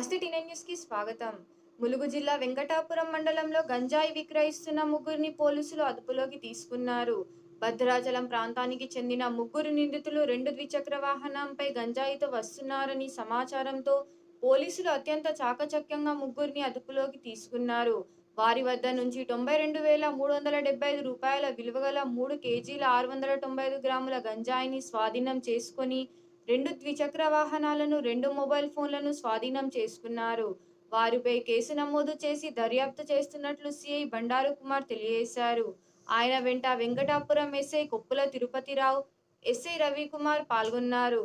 స్వాగతం. ములుగు జిల్లా వెంకటాపురం మండలంలో గంజాయి విక్రయిస్తున్న ముగ్గురిని పోలీసులు అదుపులోకి తీసుకున్నారు. భద్రాచలం ప్రాంతానికి చెందిన ముగ్గురు నిందితులు రెండు ద్విచక్ర వాహనంపై గంజాయితో వస్తున్నారని సమాచారంతో పోలీసులు అత్యంత చాకచక్యంగా ముగ్గురిని అదుపులోకి తీసుకున్నారు. వారి వద్ద నుంచి తొంభై రెండు వేల మూడు వందల డెబ్బై ఐదు రూపాయల విలువగల మూడు కేజీల ఆరు వందల తొంభై ఐదు గ్రాముల గంజాయిని స్వాధీనం చేసుకొని రెండు ద్విచక్ర వాహనాలను రెండు మొబైల్ ఫోన్లను స్వాధీనం చేసుకున్నారు. వారిపై కేసు నమోదు చేసి దర్యాప్తు చేస్తున్నట్లు సిఐ బండారు కుమార్ తెలియజేశారు. ఆయన వెంట వెంకటాపురం ఎస్ఐ కొప్పుల తిరుపతిరావు ఎస్ఐ రవికుమార్ పాల్గొన్నారు.